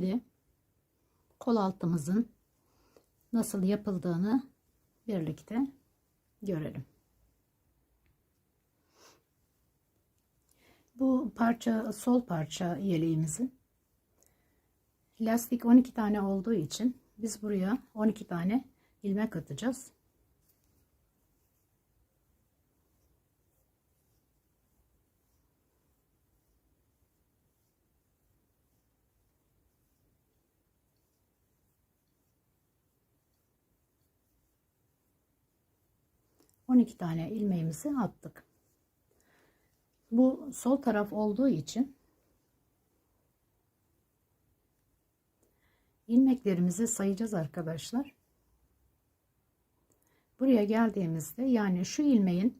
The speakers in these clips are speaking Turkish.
Şimdi kol altımızın nasıl yapıldığını birlikte görelim. Bu parça sol parça yeleğimizin lastik 12 tane olduğu için biz buraya 12 tane ilmek atacağız. On iki tane ilmeğimizi attık. Bu sol taraf olduğu için ilmeklerimizi sayacağız arkadaşlar. Buraya geldiğimizde yani şu ilmeğin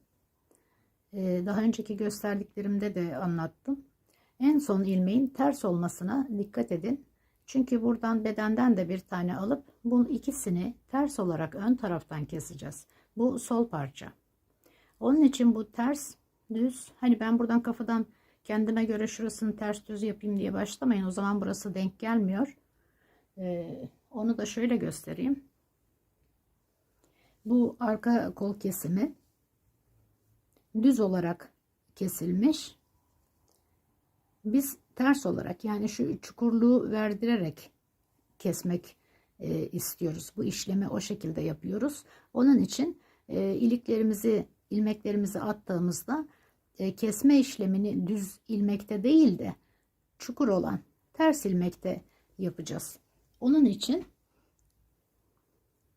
e, daha önceki gösterdiklerimde de anlattım. En son ilmeğin ters olmasına dikkat edin. Çünkü buradan bedenden de bir tane alıp bunun ikisini ters olarak ön taraftan keseceğiz. Bu sol parça. Onun için bu ters düz. Hani ben buradan kafadan kendime göre şurasını ters düz yapayım diye başlamayın. O zaman burası denk gelmiyor. Ee, onu da şöyle göstereyim. Bu arka kol kesimi düz olarak kesilmiş. Biz ters olarak yani şu çukurluğu verdirerek kesmek e, istiyoruz. Bu işlemi o şekilde yapıyoruz. Onun için e, iliklerimizi, ilmeklerimizi attığımızda e, kesme işlemini düz ilmekte değil de çukur olan ters ilmekte yapacağız. Onun için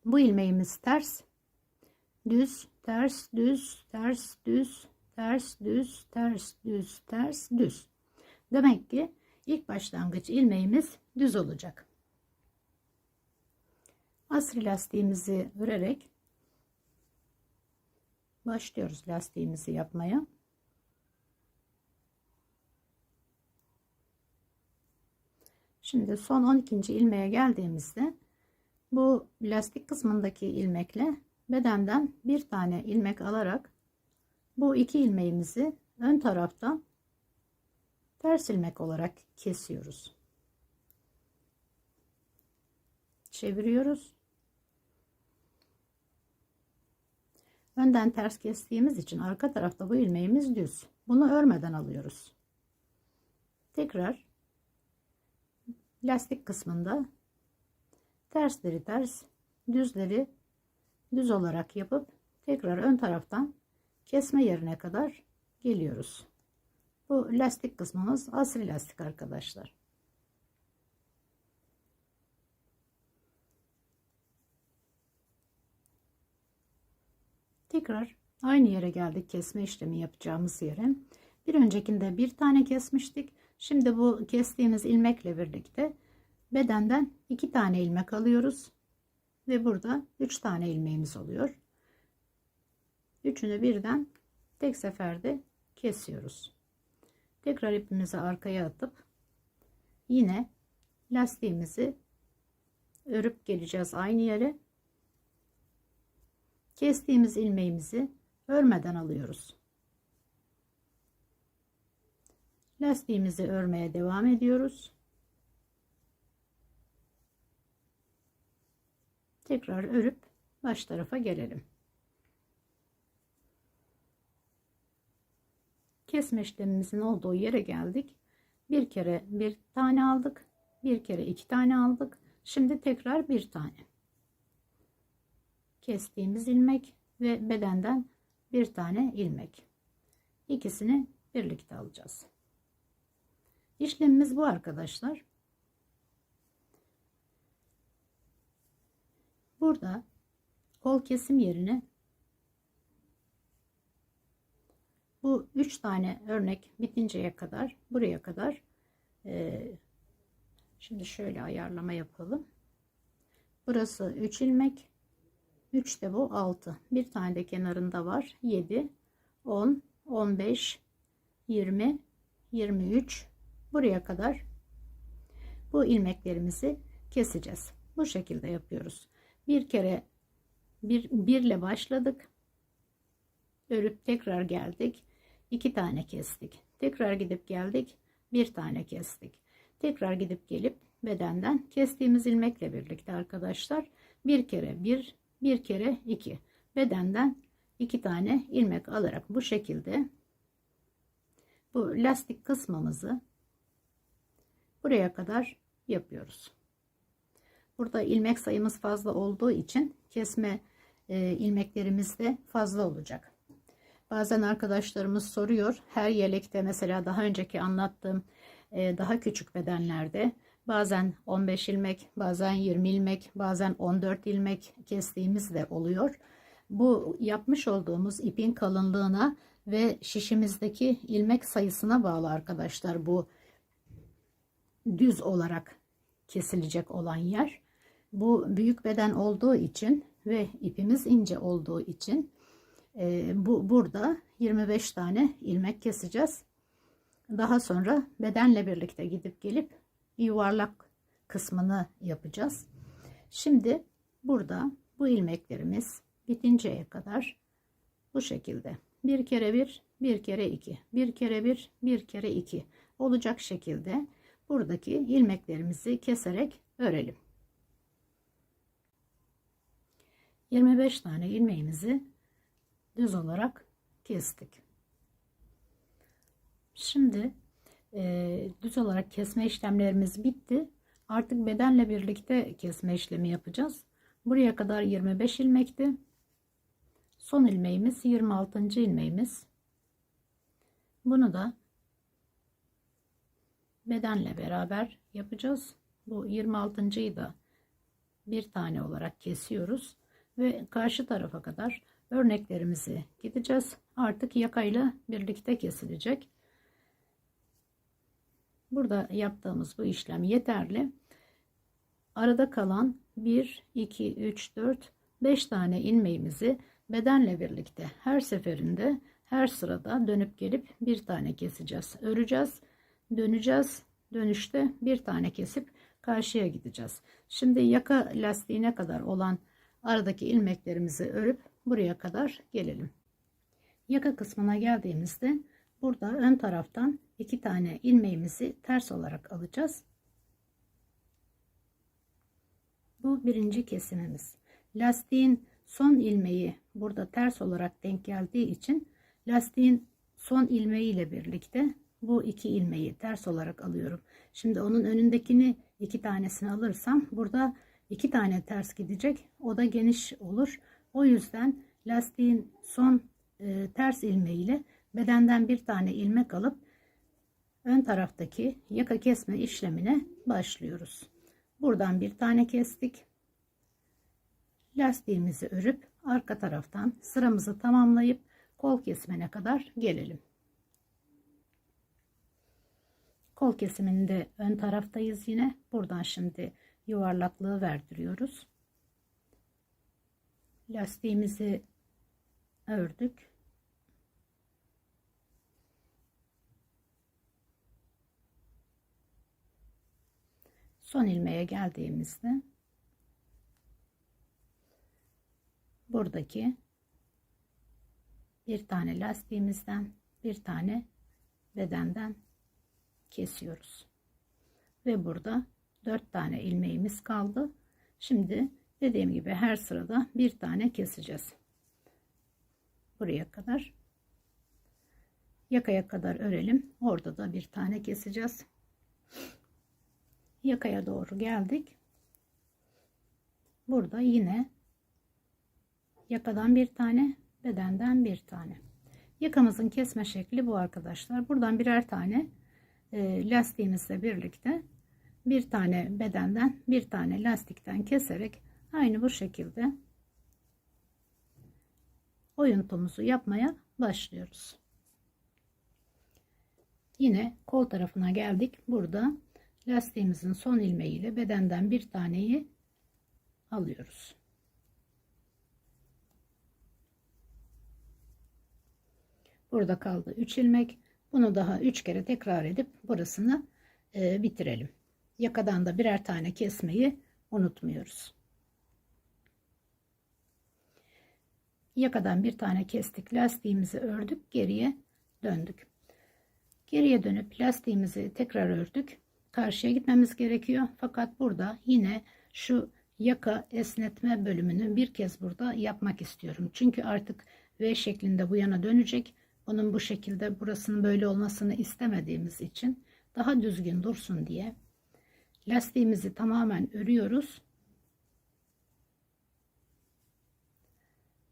bu ilmeğimiz ters, düz, ters, düz, ters, düz, ters, düz, ters, düz, ters, düz. Demek ki ilk başlangıç ilmeğimiz düz olacak. Asri lastiğimizi örerek başlıyoruz lastiğimizi yapmaya. Şimdi son 12. ilmeğe geldiğimizde bu lastik kısmındaki ilmekle bedenden bir tane ilmek alarak bu iki ilmeğimizi ön taraftan ters ilmek olarak kesiyoruz. Çeviriyoruz. Önden ters kestiğimiz için arka tarafta bu ilmeğimiz düz. Bunu örmeden alıyoruz. Tekrar lastik kısmında tersleri ters, düzleri düz olarak yapıp tekrar ön taraftan kesme yerine kadar geliyoruz. Bu lastik kısmımız asri lastik arkadaşlar. Tekrar aynı yere geldik kesme işlemi yapacağımız yere. Bir öncekinde bir tane kesmiştik. Şimdi bu kestiğimiz ilmekle birlikte bedenden iki tane ilmek alıyoruz. Ve burada üç tane ilmeğimiz oluyor. Üçünü birden tek seferde kesiyoruz. Tekrar ipimizi arkaya atıp yine lastiğimizi örüp geleceğiz aynı yere. Kestiğimiz ilmeğimizi örmeden alıyoruz. Lastiğimizi örmeye devam ediyoruz. Tekrar örüp baş tarafa gelelim. Kesme işlemimizin olduğu yere geldik. Bir kere bir tane aldık. Bir kere iki tane aldık. Şimdi tekrar bir tane. Kestiğimiz ilmek ve bedenden bir tane ilmek. İkisini birlikte alacağız. İşlemimiz bu arkadaşlar. Burada kol kesim yerine bu üç tane örnek bitinceye kadar buraya kadar e, şimdi şöyle ayarlama yapalım. Burası 3 ilmek 3 de bu 6 bir tane de kenarında var 7 10 15 20 23 buraya kadar bu ilmeklerimizi keseceğiz. Bu şekilde yapıyoruz. Bir kere bir birle başladık. Örüp tekrar geldik. iki tane kestik. Tekrar gidip geldik. Bir tane kestik. Tekrar gidip gelip bedenden kestiğimiz ilmekle birlikte arkadaşlar bir kere bir bir kere iki bedenden iki tane ilmek alarak bu şekilde bu lastik kısmımızı buraya kadar yapıyoruz. Burada ilmek sayımız fazla olduğu için kesme e, ilmeklerimiz de fazla olacak. Bazen arkadaşlarımız soruyor. Her yelekte mesela daha önceki anlattığım e, daha küçük bedenlerde bazen 15 ilmek, bazen 20 ilmek, bazen 14 ilmek kestiğimiz de oluyor. Bu yapmış olduğumuz ipin kalınlığına ve şişimizdeki ilmek sayısına bağlı arkadaşlar bu düz olarak kesilecek olan yer. Bu büyük beden olduğu için ve ipimiz ince olduğu için e, bu burada 25 tane ilmek keseceğiz. Daha sonra bedenle birlikte gidip gelip yuvarlak kısmını yapacağız. Şimdi burada bu ilmeklerimiz bitinceye kadar bu şekilde bir kere bir, bir kere iki, bir kere bir, bir kere iki olacak şekilde buradaki ilmeklerimizi keserek örelim. 25 tane ilmeğimizi düz olarak kestik. Şimdi e, düz olarak kesme işlemlerimiz bitti. Artık bedenle birlikte kesme işlemi yapacağız. Buraya kadar 25 ilmekti. Son ilmeğimiz 26. ilmeğimiz. Bunu da bedenle beraber yapacağız. Bu 26.yı da bir tane olarak kesiyoruz ve karşı tarafa kadar örneklerimizi gideceğiz. Artık yakayla birlikte kesilecek. Burada yaptığımız bu işlem yeterli. Arada kalan 1, 2, 3, 4, 5 tane ilmeğimizi bedenle birlikte her seferinde her sırada dönüp gelip bir tane keseceğiz. Öreceğiz, döneceğiz. Dönüşte bir tane kesip karşıya gideceğiz. Şimdi yaka lastiğine kadar olan aradaki ilmeklerimizi örüp buraya kadar gelelim. Yaka kısmına geldiğimizde burada ön taraftan iki tane ilmeğimizi ters olarak alacağız. Bu birinci kesimimiz. Lastiğin son ilmeği burada ters olarak denk geldiği için lastiğin son ilmeği ile birlikte bu iki ilmeği ters olarak alıyorum. Şimdi onun önündekini iki tanesini alırsam burada iki tane ters gidecek. O da geniş olur. O yüzden lastiğin son e, ters ilmeğiyle bedenden bir tane ilmek alıp ön taraftaki yaka kesme işlemine başlıyoruz. Buradan bir tane kestik. Lastiğimizi örüp arka taraftan sıramızı tamamlayıp kol kesimine kadar gelelim. Kol kesiminde ön taraftayız yine. Buradan şimdi yuvarlaklığı verdiriyoruz. Lastiğimizi ördük. Son ilmeğe geldiğimizde buradaki bir tane lastiğimizden bir tane bedenden kesiyoruz. Ve burada 4 tane ilmeğimiz kaldı. Şimdi dediğim gibi her sırada bir tane keseceğiz. Buraya kadar yakaya kadar örelim. Orada da bir tane keseceğiz. Yakaya doğru geldik. Burada yine yakadan bir tane, bedenden bir tane. Yakamızın kesme şekli bu arkadaşlar. Buradan birer tane e, lastiğimizle birlikte bir tane bedenden bir tane lastikten keserek aynı bu şekilde oyuntumuzu yapmaya başlıyoruz. Yine kol tarafına geldik. Burada lastiğimizin son ilmeğiyle bedenden bir taneyi alıyoruz. Burada kaldı 3 ilmek. Bunu daha 3 kere tekrar edip burasını e, bitirelim. Yakadan da birer tane kesmeyi unutmuyoruz. Yakadan bir tane kestik. Lastiğimizi ördük. Geriye döndük. Geriye dönüp lastiğimizi tekrar ördük. Karşıya gitmemiz gerekiyor. Fakat burada yine şu yaka esnetme bölümünü bir kez burada yapmak istiyorum. Çünkü artık V şeklinde bu yana dönecek. Onun bu şekilde burasının böyle olmasını istemediğimiz için daha düzgün dursun diye lastiğimizi tamamen örüyoruz.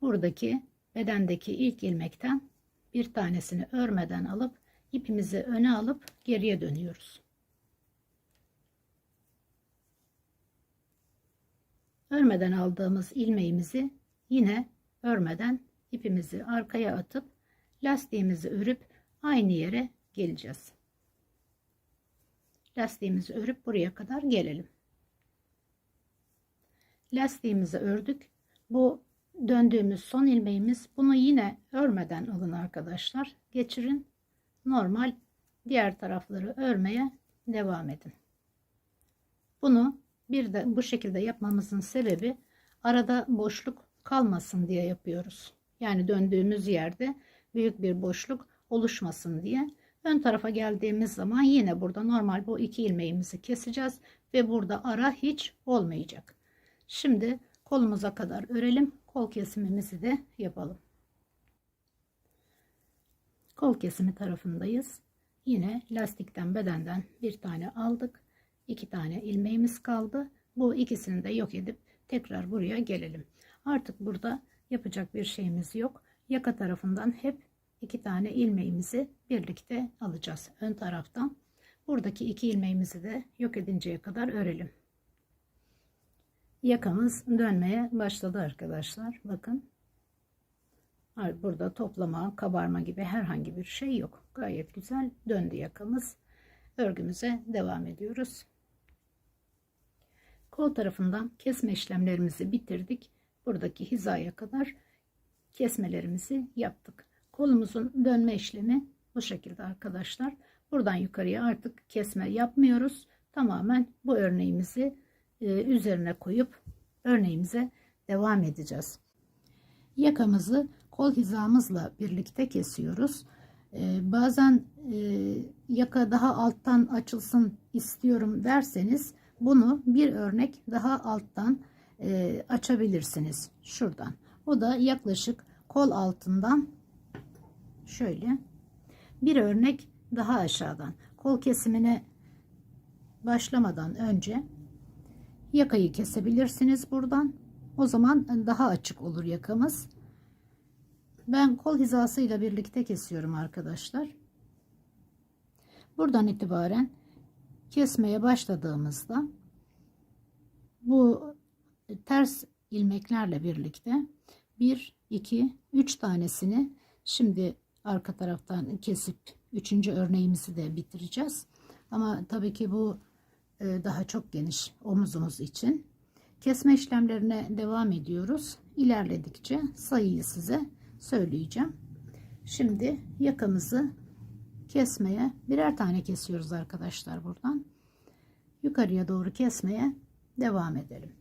Buradaki bedendeki ilk ilmekten bir tanesini örmeden alıp ipimizi öne alıp geriye dönüyoruz. Örmeden aldığımız ilmeğimizi yine örmeden ipimizi arkaya atıp lastiğimizi örüp aynı yere geleceğiz. Lastiğimizi örüp buraya kadar gelelim. Lastiğimizi ördük. Bu döndüğümüz son ilmeğimiz. Bunu yine örmeden alın arkadaşlar. Geçirin. Normal diğer tarafları örmeye devam edin. Bunu bir de bu şekilde yapmamızın sebebi arada boşluk kalmasın diye yapıyoruz. Yani döndüğümüz yerde büyük bir boşluk oluşmasın diye. Ön tarafa geldiğimiz zaman yine burada normal bu iki ilmeğimizi keseceğiz ve burada ara hiç olmayacak. Şimdi kolumuza kadar örelim. Kol kesimimizi de yapalım. Kol kesimi tarafındayız. Yine lastikten bedenden bir tane aldık. İki tane ilmeğimiz kaldı. Bu ikisini de yok edip tekrar buraya gelelim. Artık burada yapacak bir şeyimiz yok. Yaka tarafından hep iki tane ilmeğimizi birlikte alacağız ön taraftan. Buradaki iki ilmeğimizi de yok edinceye kadar örelim. Yakamız dönmeye başladı arkadaşlar. Bakın. Burada toplama, kabarma gibi herhangi bir şey yok. Gayet güzel döndü yakamız. Örgümüze devam ediyoruz. Kol tarafından kesme işlemlerimizi bitirdik. Buradaki hizaya kadar kesmelerimizi yaptık. Kolumuzun dönme işlemi bu şekilde arkadaşlar. Buradan yukarıya artık kesme yapmıyoruz. Tamamen bu örneğimizi e, üzerine koyup örneğimize devam edeceğiz. Yakamızı kol hizamızla birlikte kesiyoruz. E, bazen e, yaka daha alttan açılsın istiyorum derseniz bunu bir örnek daha alttan açabilirsiniz. Şuradan. O da yaklaşık kol altından şöyle bir örnek daha aşağıdan kol kesimine başlamadan önce yakayı kesebilirsiniz buradan. O zaman daha açık olur yakamız. Ben kol hizasıyla birlikte kesiyorum arkadaşlar. Buradan itibaren kesmeye başladığımızda bu ters ilmeklerle birlikte 1 2 3 tanesini şimdi arka taraftan kesip üçüncü örneğimizi de bitireceğiz. Ama tabii ki bu e, daha çok geniş omuzumuz için. Kesme işlemlerine devam ediyoruz. İlerledikçe sayıyı size söyleyeceğim. Şimdi yakamızı kesmeye birer tane kesiyoruz arkadaşlar buradan. Yukarıya doğru kesmeye devam edelim.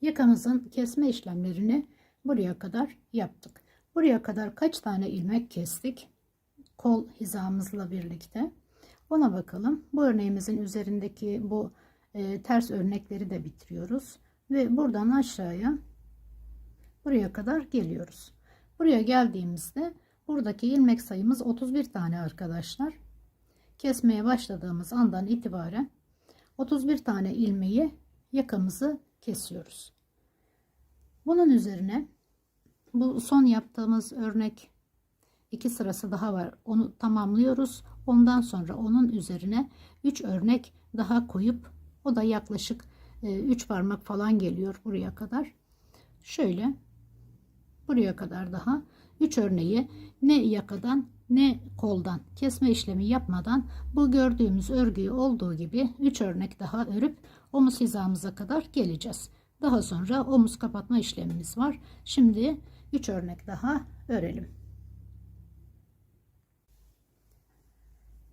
Yakamızın kesme işlemlerini buraya kadar yaptık. Buraya kadar kaç tane ilmek kestik? Kol hizamızla birlikte. Ona bakalım. Bu örneğimizin üzerindeki bu e, ters örnekleri de bitiriyoruz. Ve buradan aşağıya buraya kadar geliyoruz. Buraya geldiğimizde buradaki ilmek sayımız 31 tane arkadaşlar. Kesmeye başladığımız andan itibaren 31 tane ilmeği yakamızı kesiyoruz. Bunun üzerine bu son yaptığımız örnek iki sırası daha var. Onu tamamlıyoruz. Ondan sonra onun üzerine 3 örnek daha koyup o da yaklaşık 3 e, parmak falan geliyor buraya kadar. Şöyle buraya kadar daha 3 örneği ne yakadan ne koldan kesme işlemi yapmadan bu gördüğümüz örgüyü olduğu gibi 3 örnek daha örüp omuz hizamıza kadar geleceğiz. Daha sonra omuz kapatma işlemimiz var. Şimdi 3 örnek daha örelim.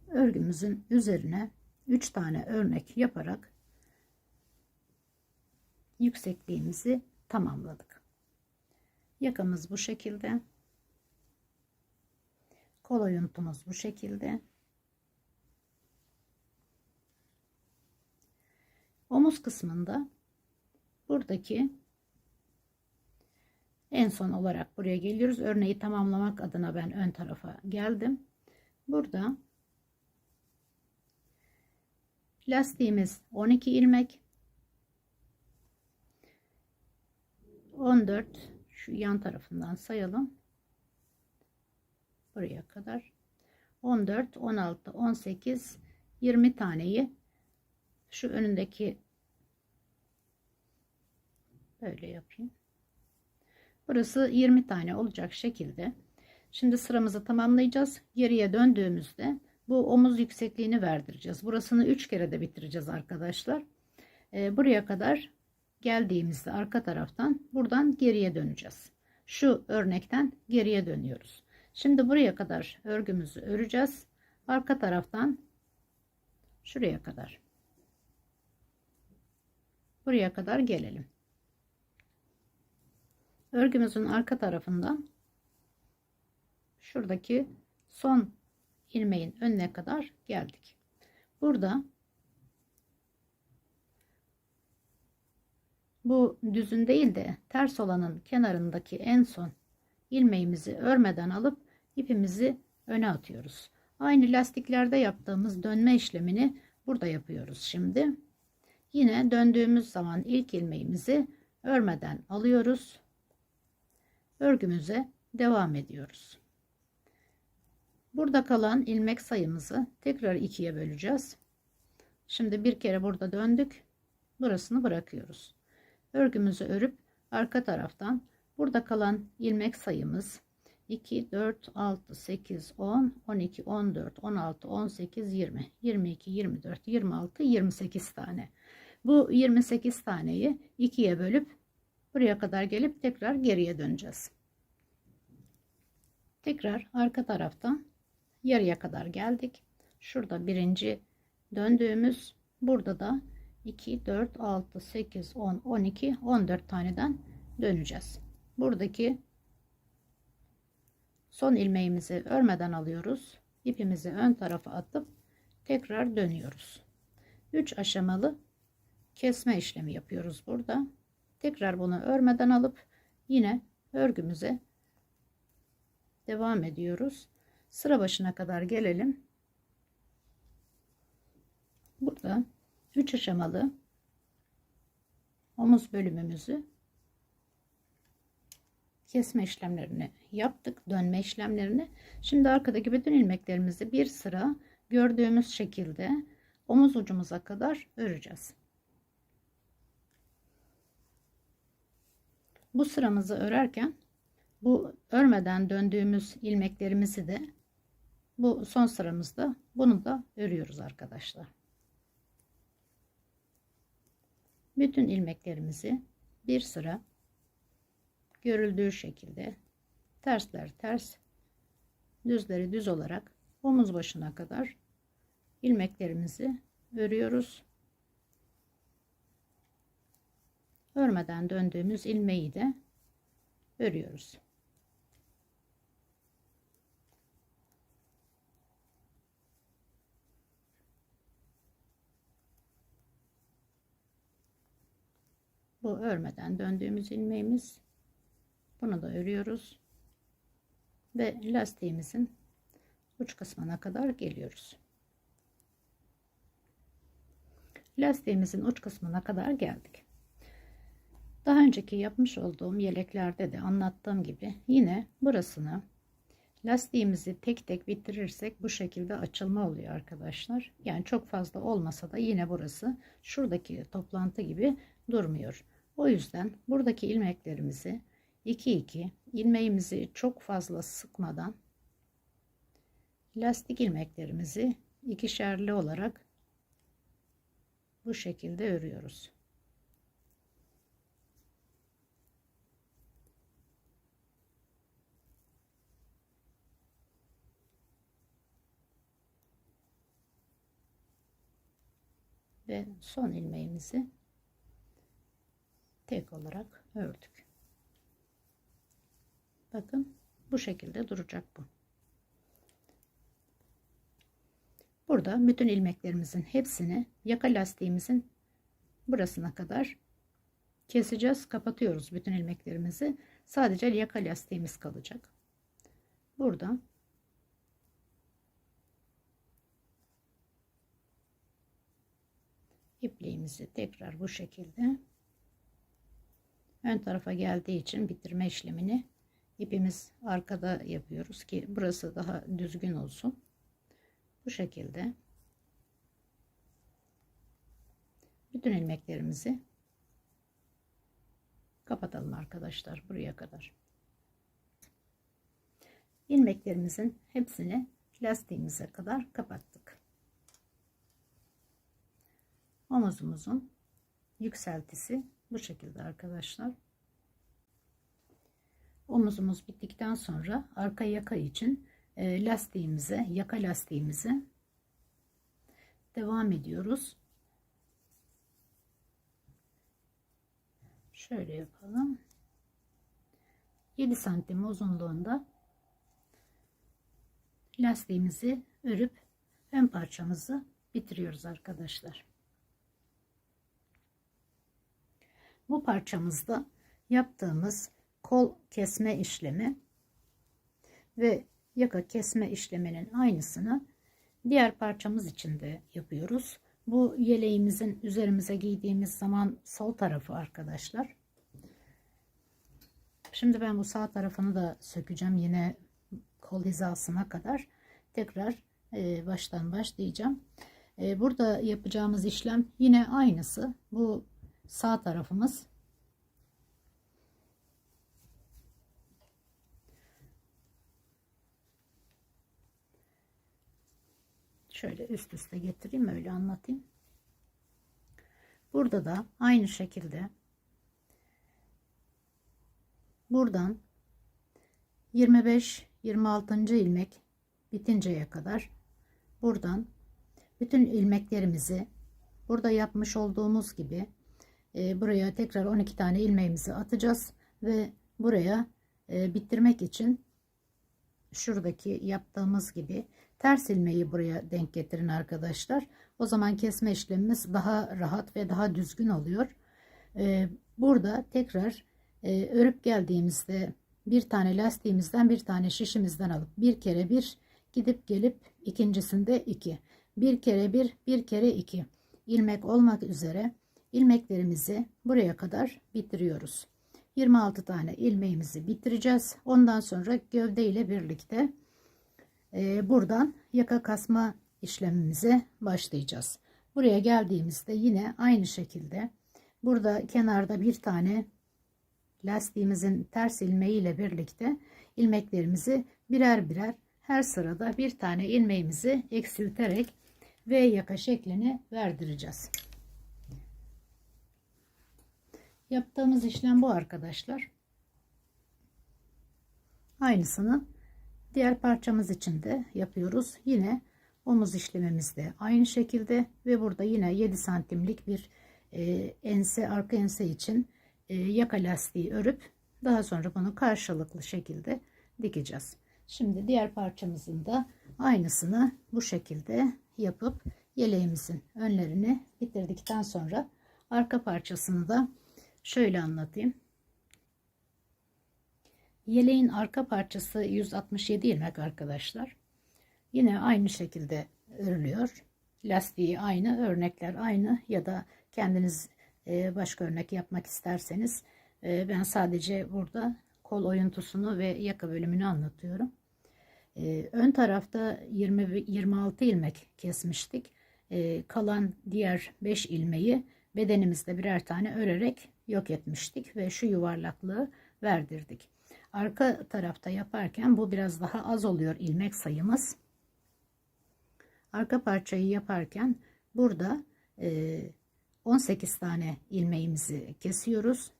Örgümüzün üzerine 3 tane örnek yaparak yüksekliğimizi tamamladık. Yakamız bu şekilde. Kol oyuntumuz bu şekilde. Omuz kısmında buradaki en son olarak buraya geliyoruz. Örneği tamamlamak adına ben ön tarafa geldim. Burada lastiğimiz 12 ilmek 14 şu yan tarafından sayalım buraya kadar. 14 16 18 20 taneyi şu önündeki böyle yapayım. Burası 20 tane olacak şekilde. Şimdi sıramızı tamamlayacağız. Geriye döndüğümüzde bu omuz yüksekliğini verdireceğiz. Burasını 3 kere de bitireceğiz arkadaşlar. Ee, buraya kadar geldiğimizde arka taraftan buradan geriye döneceğiz. Şu örnekten geriye dönüyoruz Şimdi buraya kadar örgümüzü öreceğiz. Arka taraftan şuraya kadar. Buraya kadar gelelim. Örgümüzün arka tarafından şuradaki son ilmeğin önüne kadar geldik. Burada bu düzün değil de ters olanın kenarındaki en son ilmeğimizi örmeden alıp ipimizi öne atıyoruz. Aynı lastiklerde yaptığımız dönme işlemini burada yapıyoruz şimdi. Yine döndüğümüz zaman ilk ilmeğimizi örmeden alıyoruz. Örgümüze devam ediyoruz. Burada kalan ilmek sayımızı tekrar ikiye böleceğiz. Şimdi bir kere burada döndük. Burasını bırakıyoruz. Örgümüzü örüp arka taraftan burada kalan ilmek sayımız 2, 4, 6, 8, 10, 12, 14, 16, 18, 20, 22, 24, 26, 28 tane. Bu 28 taneyi ikiye bölüp buraya kadar gelip tekrar geriye döneceğiz. Tekrar arka taraftan yarıya kadar geldik. Şurada birinci döndüğümüz burada da 2, 4, 6, 8, 10, 12, 14 taneden döneceğiz. Buradaki son ilmeğimizi örmeden alıyoruz. İpimizi ön tarafa atıp tekrar dönüyoruz. 3 aşamalı kesme işlemi yapıyoruz burada. Tekrar bunu örmeden alıp yine örgümüze devam ediyoruz. Sıra başına kadar gelelim. Burada 3 aşamalı omuz bölümümüzü kesme işlemlerini yaptık. Dönme işlemlerini. Şimdi arkadaki bütün ilmeklerimizi bir sıra gördüğümüz şekilde omuz ucumuza kadar öreceğiz. Bu sıramızı örerken bu örmeden döndüğümüz ilmeklerimizi de bu son sıramızda bunu da örüyoruz arkadaşlar. Bütün ilmeklerimizi bir sıra görüldüğü şekilde tersler ters düzleri düz olarak omuz başına kadar ilmeklerimizi örüyoruz. Örmeden döndüğümüz ilmeği de örüyoruz. Bu örmeden döndüğümüz ilmeğimiz bunu da örüyoruz. Ve lastiğimizin uç kısmına kadar geliyoruz. Lastiğimizin uç kısmına kadar geldik. Daha önceki yapmış olduğum yeleklerde de anlattığım gibi yine burasını lastiğimizi tek tek bitirirsek bu şekilde açılma oluyor arkadaşlar. Yani çok fazla olmasa da yine burası şuradaki toplantı gibi durmuyor. O yüzden buradaki ilmeklerimizi 2 2 ilmeğimizi çok fazla sıkmadan lastik ilmeklerimizi ikişerli olarak bu şekilde örüyoruz. Ve son ilmeğimizi tek olarak ördük. Bakın bu şekilde duracak bu. Burada bütün ilmeklerimizin hepsini yaka lastiğimizin burasına kadar keseceğiz. Kapatıyoruz bütün ilmeklerimizi. Sadece yaka lastiğimiz kalacak. Buradan ipliğimizi tekrar bu şekilde ön tarafa geldiği için bitirme işlemini ipimiz arkada yapıyoruz ki burası daha düzgün olsun. Bu şekilde bütün ilmeklerimizi kapatalım arkadaşlar buraya kadar. ilmeklerimizin hepsini lastiğimize kadar kapattık. Omuzumuzun yükseltisi bu şekilde arkadaşlar. Omuzumuz bittikten sonra arka yaka için e, lastiğimize, yaka lastiğimize devam ediyoruz. Şöyle yapalım. 7 santim uzunluğunda lastiğimizi örüp ön parçamızı bitiriyoruz arkadaşlar. Bu parçamızda yaptığımız kol kesme işlemi ve yaka kesme işleminin aynısını diğer parçamız için de yapıyoruz. Bu yeleğimizin üzerimize giydiğimiz zaman sol tarafı arkadaşlar. Şimdi ben bu sağ tarafını da sökeceğim yine kol hizasına kadar. Tekrar e, baştan başlayacağım. E, burada yapacağımız işlem yine aynısı. Bu sağ tarafımız şöyle üst üste getireyim öyle anlatayım. Burada da aynı şekilde buradan 25 26. ilmek bitinceye kadar buradan bütün ilmeklerimizi burada yapmış olduğumuz gibi e, buraya tekrar 12 tane ilmeğimizi atacağız ve buraya e, bitirmek için şuradaki yaptığımız gibi ters ilmeği buraya denk getirin arkadaşlar. O zaman kesme işlemimiz daha rahat ve daha düzgün oluyor. E, burada tekrar e, örüp geldiğimizde bir tane lastiğimizden bir tane şişimizden alıp bir kere bir gidip gelip ikincisinde iki bir kere bir bir kere iki ilmek olmak üzere ilmeklerimizi buraya kadar bitiriyoruz. 26 tane ilmeğimizi bitireceğiz. Ondan sonra gövde ile birlikte e, buradan yaka kasma işlemimize başlayacağız. Buraya geldiğimizde yine aynı şekilde burada kenarda bir tane lastiğimizin ters ilmeği ile birlikte ilmeklerimizi birer birer her sırada bir tane ilmeğimizi eksilterek V yaka şeklini verdireceğiz. Yaptığımız işlem bu arkadaşlar. Aynısını diğer parçamız için de yapıyoruz. Yine omuz işlemimiz de aynı şekilde ve burada yine 7 santimlik bir e, ense arka ense için e, yaka lastiği örüp daha sonra bunu karşılıklı şekilde dikeceğiz. Şimdi diğer parçamızın da aynısını bu şekilde yapıp yeleğimizin önlerini bitirdikten sonra arka parçasını da şöyle anlatayım. Yeleğin arka parçası 167 ilmek arkadaşlar. Yine aynı şekilde örülüyor. Lastiği aynı, örnekler aynı ya da kendiniz e, başka örnek yapmak isterseniz e, ben sadece burada kol oyuntusunu ve yaka bölümünü anlatıyorum. E, ön tarafta 20 26 ilmek kesmiştik. Kalan diğer 5 ilmeği bedenimizde birer tane örerek yok etmiştik ve şu yuvarlaklığı verdirdik. Arka tarafta yaparken bu biraz daha az oluyor ilmek sayımız. Arka parçayı yaparken burada 18 tane ilmeğimizi kesiyoruz.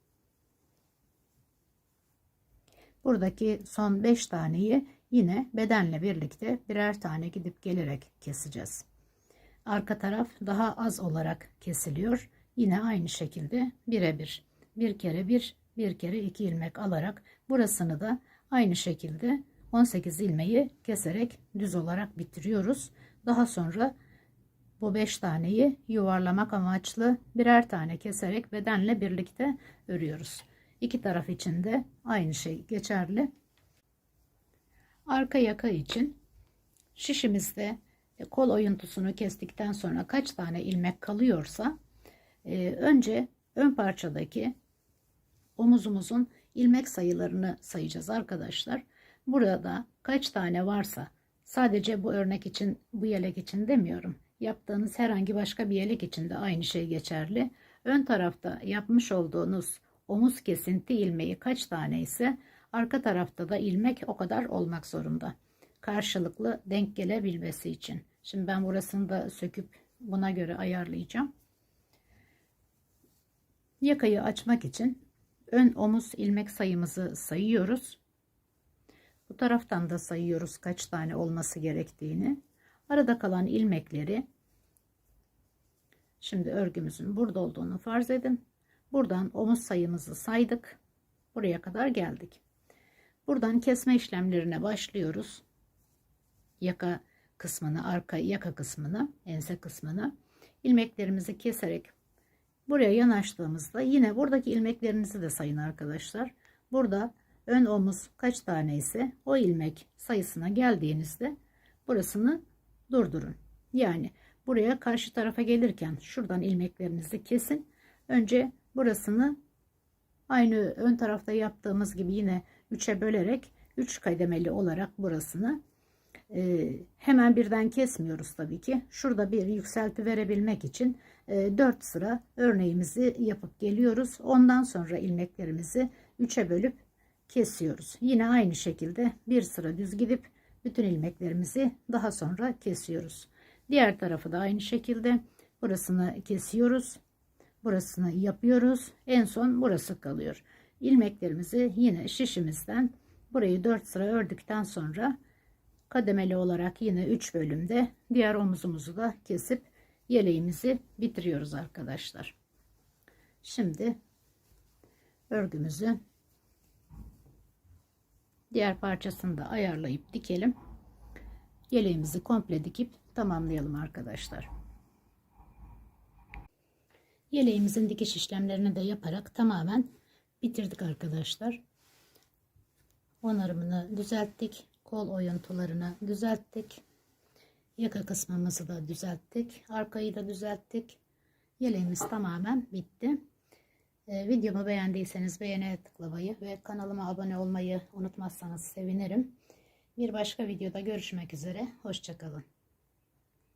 Buradaki son 5 taneyi yine bedenle birlikte birer tane gidip gelerek keseceğiz. Arka taraf daha az olarak kesiliyor. Yine aynı şekilde birebir. Bir kere bir, bir kere iki ilmek alarak burasını da aynı şekilde 18 ilmeği keserek düz olarak bitiriyoruz. Daha sonra bu 5 taneyi yuvarlamak amaçlı birer tane keserek bedenle birlikte örüyoruz. İki taraf için de aynı şey geçerli. Arka yaka için şişimizde e, kol oyuntusunu kestikten sonra kaç tane ilmek kalıyorsa e, önce ön parçadaki omuzumuzun ilmek sayılarını sayacağız arkadaşlar. Burada kaç tane varsa sadece bu örnek için bu yelek için demiyorum. Yaptığınız herhangi başka bir yelek için de aynı şey geçerli. Ön tarafta yapmış olduğunuz omuz kesinti ilmeği kaç tane ise arka tarafta da ilmek o kadar olmak zorunda. Karşılıklı denk gelebilmesi için. Şimdi ben burasını da söküp buna göre ayarlayacağım. Yakayı açmak için ön omuz ilmek sayımızı sayıyoruz. Bu taraftan da sayıyoruz kaç tane olması gerektiğini. Arada kalan ilmekleri şimdi örgümüzün burada olduğunu farz edin. Buradan omuz sayımızı saydık. Buraya kadar geldik. Buradan kesme işlemlerine başlıyoruz. Yaka kısmını, arka yaka kısmını, ense kısmını ilmeklerimizi keserek buraya yanaştığımızda yine buradaki ilmeklerinizi de sayın arkadaşlar. Burada ön omuz kaç tane ise o ilmek sayısına geldiğinizde burasını durdurun. Yani buraya karşı tarafa gelirken şuradan ilmeklerinizi kesin. Önce burasını aynı ön tarafta yaptığımız gibi yine 3'e bölerek 3 kademeli olarak burasını e, hemen birden kesmiyoruz tabii ki. Şurada bir yükselti verebilmek için 4 sıra örneğimizi yapıp geliyoruz. Ondan sonra ilmeklerimizi 3'e bölüp kesiyoruz. Yine aynı şekilde bir sıra düz gidip bütün ilmeklerimizi daha sonra kesiyoruz. Diğer tarafı da aynı şekilde burasını kesiyoruz. Burasını yapıyoruz. En son burası kalıyor. İlmeklerimizi yine şişimizden burayı 4 sıra ördükten sonra kademeli olarak yine 3 bölümde diğer omuzumuzu da kesip yeleğimizi bitiriyoruz arkadaşlar. Şimdi örgümüzü diğer parçasını da ayarlayıp dikelim. Yeleğimizi komple dikip tamamlayalım arkadaşlar. Yeleğimizin dikiş işlemlerini de yaparak tamamen bitirdik arkadaşlar. Onarımını düzelttik. Kol oyuntularını düzelttik. Yaka kısmımızı da düzelttik. Arkayı da düzelttik. Yeleğimiz tamamen bitti. Ee, videomu beğendiyseniz beğene tıklamayı ve kanalıma abone olmayı unutmazsanız sevinirim. Bir başka videoda görüşmek üzere. Hoşçakalın.